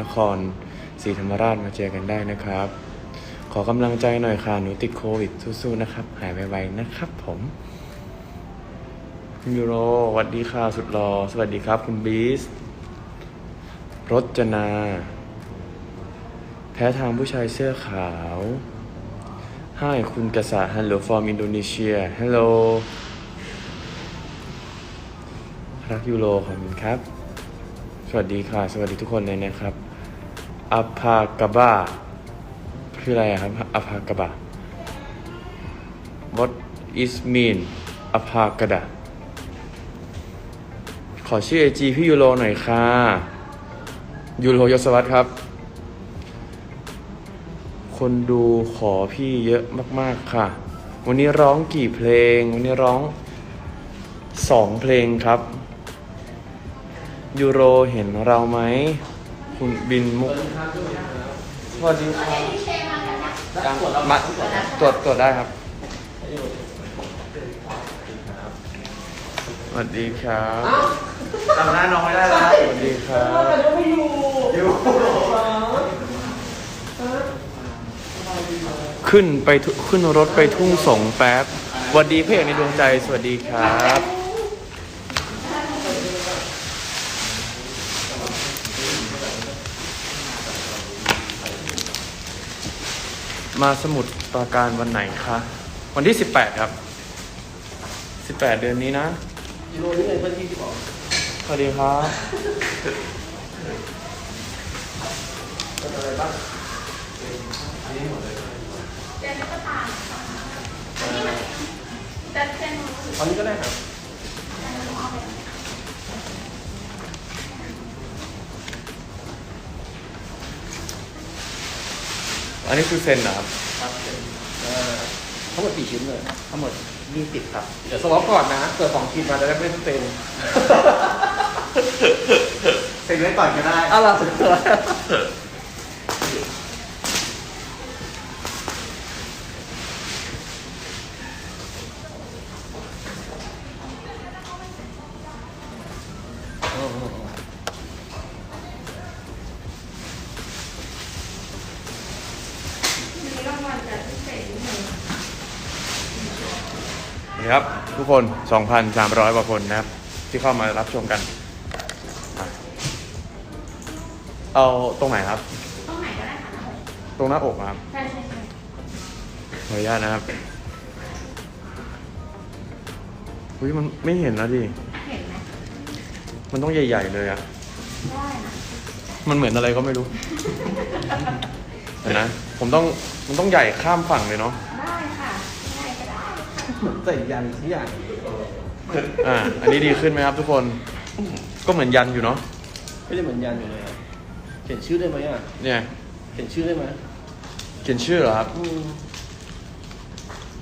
นครศรีธรรมราชมาเจอกันได้นะครับ ขอกำลังใจหน่อยค่ะ หนูติดโควิดสู้ๆนะครับ หายไวๆนะครับผมคุณยูโรสวัสดีค่ะ สุดรอ สวัสดีครับ คุณบีสรจนา แพ้ทางผู้ชายเสื้อขาว Hi คุณกษา Hello from Indonesia Hello รักยูโรขอบคุณครับ สวัสดีค่ะ สวัสดีทุกคนเลยนะครับ อภากบาคืออะไรครับอภากบา What is mean อภากดาขอชื่อไอจีพี่ยูโรหน่อยค่ะ ยูโรยศวัตครับ คนดูขอพี่เยอะมาก ๆ ค่ะ วันนี้ร้องกี่เพลง วันนี้ร้องสองเพลงครับ ยูโรเห็นเราไหม คุณบินมุกสวัสดีครับยังมาตรวจตรวจได้ครับสวัสดีครับจำหน้าน้องไม่ได้แล้วสวัสดีครับอยู่ขึ้นไปทุขึ้นรถไปทุ่งสงแป๊บสวัสดีพระเอกในดวงใจสวัสดีครับ มาสมุดปราการวันไหนคะ วันที่18ครับ18เดือนนี้นะยูโรนี่ไงเพื่อนที่ที่บอกสวัสดีครับเป็นอะไรบ้างเจนก็ตามอันนี้มันจะเจนตอนนี้ก็ได้ครับ อันนี้คือเซ็นเหรอครับ ครับเอ่อทั้งหมดกี่ชิ้นเลย ทั้งหมดยี่สิบครับ เดี๋ยวสวอปก่อนนะเกิดสองชิ้นมาจะได้ไม่ต้องเซ็นเซ็นไว้ก่อนก็ได้อ้าวเราสุดเลยมีรางวัลจะพิเศษนิดนึง สวัสดีครับ ทุกคน 2,300กว่าคนนะครับ ที่เข้ามารับชมกันอะเอาตรงไหนครับ ตรงไหนก็ได้ค่ะตรงหน้าอกนะครับใช่ใช่ใช่ขออนุญาตนะครับอุ้ยมันไม่เห็นแล้วดิเห็นไหมมันต้องใหญ่ๆเลยอะได้นะมันเหมือนอะไรก็ไม่รู้เห็นนะผมต้องมันต้องใหญ่ข้ามฝั่งเลยเนาะได้ค่ะได้ก็ได้ เหมือนใส่ยันทุกอย่างอ่า อันนี้ดีขึ้นไหมครับทุกคน ก็เหมือนยันอยู่เนาะไม่ได้เหมือนยันอยู่เลยอะเขียนชื่อได้ไหมอะ เนี่ย เขียนชื่อได้ไหมเขียนชื่อเหรอครับ อืม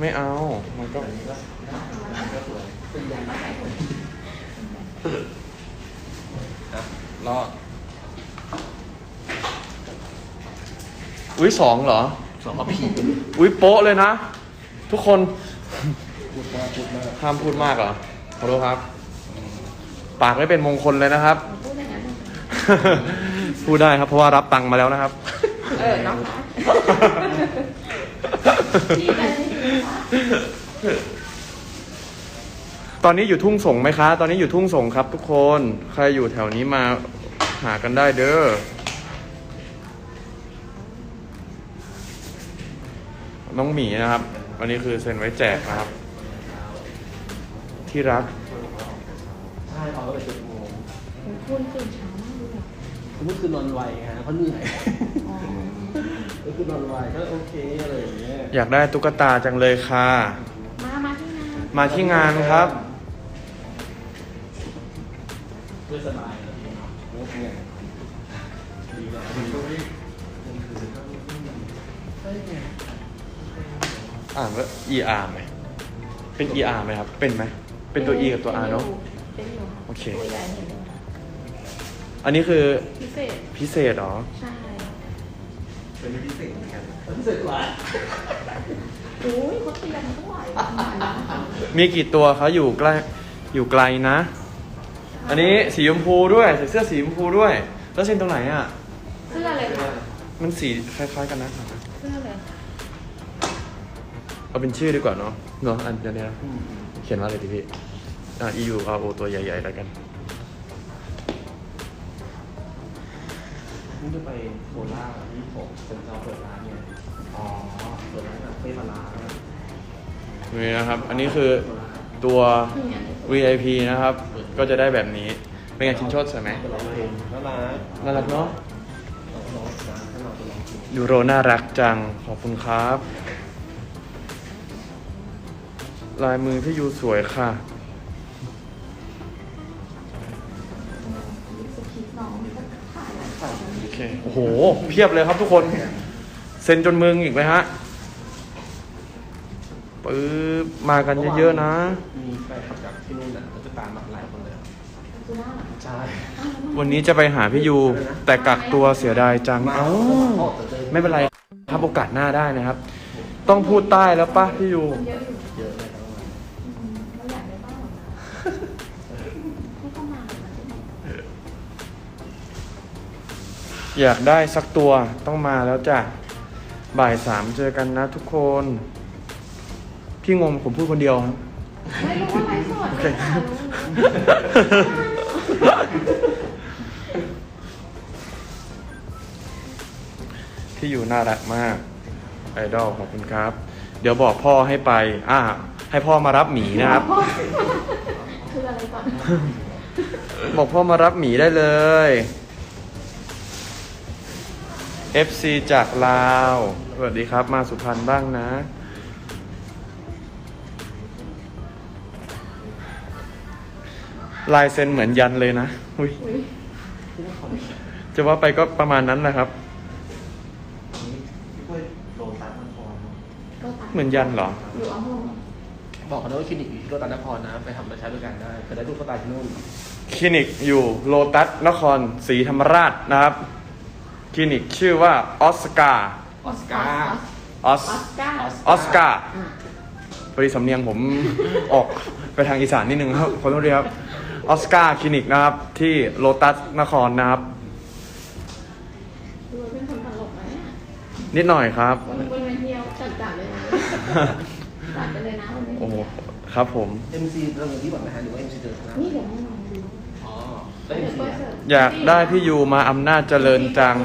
ไม่เอา มันก็เป็นยันนะรอดอุ้ยสองเหรอ สองผีอุ้ยโป๊ะเลยนะ ทุกคน พูดมากพูดมากห้ามพูดมากเหรอขอโทษครับ ปากไม่เป็นมงคลเลยนะครับ พูดอย่างนั้นเลยพูดได้ครับ เพราะว่ารับตังค์มาแล้วนะครับ เออเนาะดีเลยดีค่ะตอนนี้อยู่ทุ่งสงไหมคะ ตอนนี้อยู่ทุ่งสงครับ ทุกคน ใครอยู่แถวนี้มาหากันได้เด้อ น้องหมีนะครับ วันนี้คือเซ็นไว้แจกนะครับ ที่รัก ใช่เอาไปเจ็ดโมงคุณตื่นเช้ามากเลยอะคือเมื่อคืนนอนไวฮะเพราะเหนื่อยอ๋อเมื่อคืนนอนไวก็โอเคอะไรอย่างเงี้ยอยากได้ตุ๊กตาจังเลยค่ะ มา มาที่งานมาที่งานครับเพื่อสบายนะพี่เนาะโอเคดีแล้วใช่ไงอ่านว่า ER ไหมเป็น ER ไหมครับ เป็นไหม เป็นตัว E กับตัว R เนาะ เป็นอยู่โอเคคุยกันเห็นเลยอันนี้คือพิเศษ พิเศษเหรอ ใช่เป็นพิเศษเหมือนกันพิเศษกว่าโอ้ยเขาตีกันเท่าไหร่ประมาณนั้นมีกี่ตัวเขาอยู่ใกล้อยู่ไกลนะ อันนี้สีชมพูด้วยใส่เสื้อสีชมพูด้วย แล้วเซ็นตรงไหนอะ เสื้อเลยค่ะมันสีคล้าย ๆ กันนะเสื้อเลยเอาเป็นชื่อดีกว่าเนาะเนาะอันเนี้ยนะ เขียนว่าอะไรดีพี่ อะ EU R O ตัวใหญ่ๆแล้วกันนี่จะไปโคราชที่ผมเป็นเจ้าเปิดร้านเนี่ย อ๋อ เปิดร้านแบบเฟซร้านนี่นะครับ อันนี้คือตัว VIP นะครับ ก็จะได้แบบนี้ เป็นไงชินโชดสวยไหมร้องเพลงน่ารักน่ารักเนาะน้องๆนะให้เราไปลองกินยูโรน่ารักจัง ขอบคุณครับ ลายมือพี่ยูสวยค่ะสคริปต์น้องก็ถ่ายแล้วถ่ายแล้วโอเคโอ้โห เพียบเลยครับทุกคน เซ็นจนมึงอีกไหมฮะปื๊บมากันเยอะๆนะ มีแฟนคลับจากที่นู่นน่ะก็จะตามมาหลายคนเลยดูหน้าเหรอใช่อ้าวแล้วมันวันนี้จะไปหาพี่ยู แต่กักตัวเสียดายจัง เอ้า ไม่เป็นไรครับโอกาสหน้าได้นะครับ ต้องพูดใต้แล้วปะพี่ยูคนเยอะอยู่เยอะเลย อยากได้สักตัวต้องมาแล้วจ้ะ บ่ายสามเจอกันนะทุกคน พี่งงผมพูดคนเดียวครับไม่รู้ว่าไลฟ์สดโอเคค่ะรู้พี่อยู่น่ารักมาก ไอดอลขอบคุณครับ เดี๋ยวบอกพ่อให้ไป อ่า ให้พ่อมารับหมีนะครับ คืออะไรก่อน บอกพ่อมารับหมีได้เลย FC จากลาว สวัสดีครับ มาสุพรรณบ้างนะ ลายเซ็นเหมือนยันเลยนะอุ๊ยอุ๊ยจะว่าไปก็ประมาณนั้นแหละครับช่วยโลตัสนครก็ตัดเหมือนยันเหรออยู่อำเภอบอกเขาด้วยว่าคลินิกอยู่ที่โลตัสนครนะ ไปทำไปใช้บริการได้เคยได้รูปเขาตายที่นู่น คลินิกอยู่โลตัสนครศรีธรรมราชนะครับ คลินิกชื่อว่าออสการ์ออสการ์ ออสออสการ์ออสการ์อะพอดีสำเนียงผม ออกไปทางอีสานนิดนึงครับขอโทษด้วยครับออสการ์คลินิกนะครับ ที่โลตัสนครนะครับ ดูเป็นคนตลกไหมอะนิดหน่อยครับ วันวันวันเที่ยวจัดจัดเลยนะจัดไปเลยนะวันนี้โอ้โหครับผม MC เรื่องที่บอกนะฮะหรือว่า MC เดิมนะนี่เดี๋ยวให้ลองดู อ๋อได้เดี๋ยว MC เปิดนะเสิร์ฟอยากได้พี่ยูมาอำนาจเจริญจัง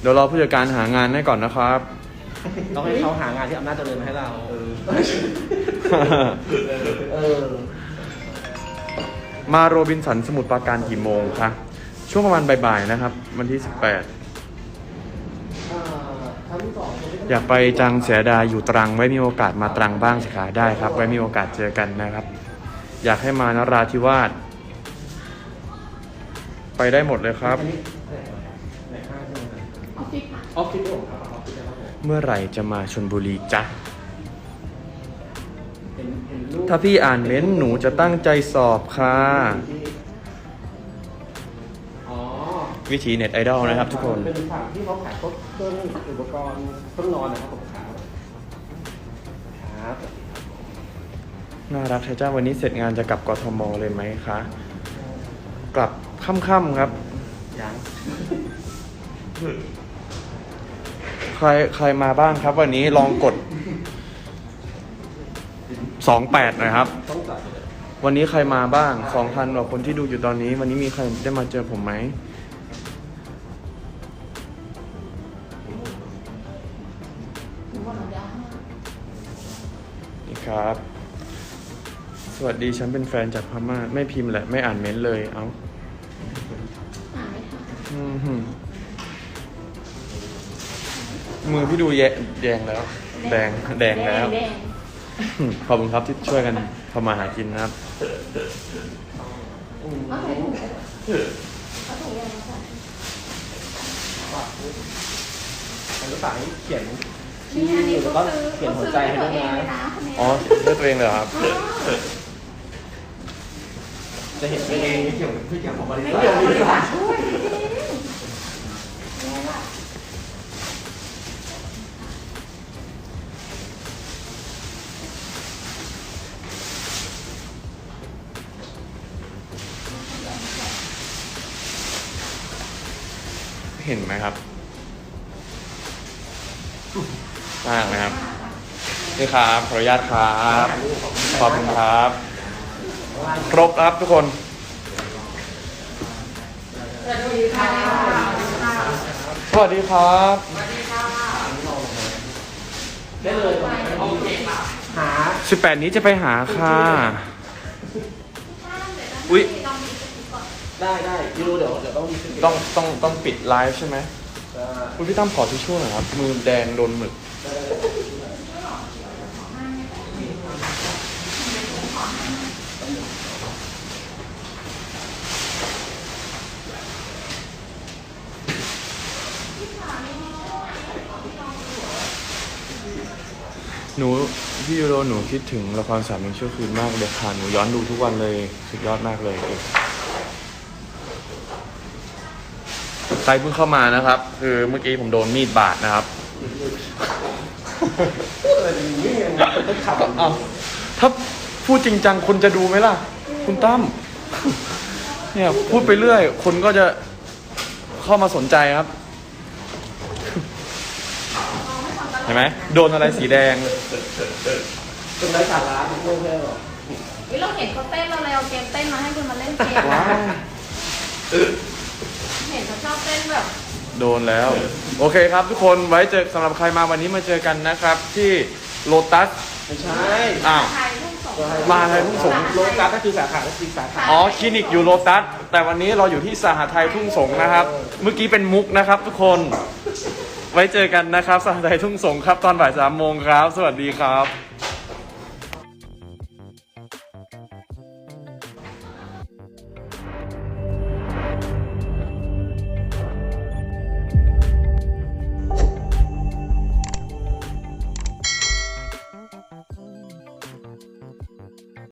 เดี๋ยวรอผู้จัดการหางานให้ก่อนนะครับ ต้องให้เขาหางานที่อำนาจเจริญมาให้เราเออเออมาโรบินสันสมุทรปราการกี่โมงคะช่วงประมาณบ่ายๆนะครับ วันที่ 18 อยากไปจังเสียดายอยู่ตรังไว้มีโอกาสมาตรังบ้างสิคะได้ครับ ไว้มีโอกาสเจอกันนะครับ อยากให้มานราธิวาส ไปได้หมดเลยครับในห้างใช่ไหมออฟฟิศค่ะออฟฟิศผมครับออฟฟิศนะครับผมเมื่อไหร่จะมาชนบุรีจ๊ะ เห็นเห็นรูปถ้าพี่อ่านเม้นต์หนูจะตั้งใจสอบค่ะอ๋อวิธีเน็ตไอดอลนะครับทุกคน เป็นฝั่งที่เขาขายพวกเครื่องอุปกรณ์เครื่องนอนนะครับผมครับครับ น่ารักใช่จ้าวันนี้เสร็จงานจะกลับกทมเลยไหมคะ กลับ ค่ำๆครับ ยังใครใครมาบ้างครับ วันนี้ลองกด28หน่อยครับต้องจัดเลยวันนี้ใครมาบ้าง2,000กว่าคนที่ดูอยู่ตอนนี้ วันนี้มีใครได้มาเจอผมไหมถึงวันเราเดียวให้นี่ครับ สวัสดีฉันเป็นแฟนจากพม่า ไม่พิมพ์แหละ ไม่อ่านเม้นต์เลย เอ้าอ่านไม่ทันอื มหืมมือพี่ดูแยแดงแล้ว แดงแดงแล้วแดงอืมขอบคุณครับที่ช่วยกันทำมาหากินนะครับอืมเอาใส่ถุงไปเอาถุงยางมาใส่อันนี้ฝากให้เขียนนี่อันนี้แล้วก็ก็ซื้อเขียนหัวใจให้ด้วยเองเลยนะนะคนเนี้ยอ๋อเลือกตัวเองเลยเหรอครับ จะเห็นไม่เองไม่เกี่ยวกับไม่เกี่ยวกับบริไม่ษัทเกี่ยวกับบริษัท เเห็นไหมครับมากนะครับนี่ครับขออนุญาตครับขอบคุณครับ ครบครับทุกคนสวัสดีครับได้เลยหา18 นี้จะไปหาค่ะ อุ๊ย ได้ได้ยูโรเดี๋ยวเดี๋ยวต้องมีขึ้นต้องต้องต้องปิดไลฟ์ใช่ไหมได้คุณพี่ตั้มขอทิชชู่หน่อยครับ มือแดงโดนหมึก หนูพี่ยูโรหนูคิดถึงละครสามเองชั่วคืนมากเลยค่ะ หนูย้อนดูทุกวันเลย สุดยอดมากเลยเอง ใครเพิ่งเข้ามานะครับ คือเมื่อกี้ผมโดนมีดบาดนะครับเอาถ้าพูดจริงจังคนจะดูไหมล่ะ คุณตั้มเนี่ยพูดไปเรื่อย คนก็จะเข้ามาสนใจครับเห็นไหมโดนอะไรสีแดงเป็นไรสาระทุกเรื่องแค่หรอเฮ้ยเราเห็นเขาเต้นเราเลยเอาเกมเต้นมาให้คุณมาเล่นเกมว้าวเห็นเขาชอบเต้นแบบโดนแล้ว โอเคครับทุกคนไว้เจอสำหรับใครมาวันนี้มาเจอกันนะครับ ที่โลตัสไม่ใช่ อ้าว ไทยทุ่งสงมาไทยทุ่งสงโลกาก็คือสาขาก็คือสาขา อ๋อคลินิกอยู่โลตัสแต่วันนี้เราอยู่ที่สหไทยทุ่งสงนะครับ เมื่อกี้เป็นมุกนะครับ ทุกคน ไว้เจอกันนะครับ สหไทยทุ่งสงครับ ตอนบ่ายสามโมงครับ สวัสดีครับ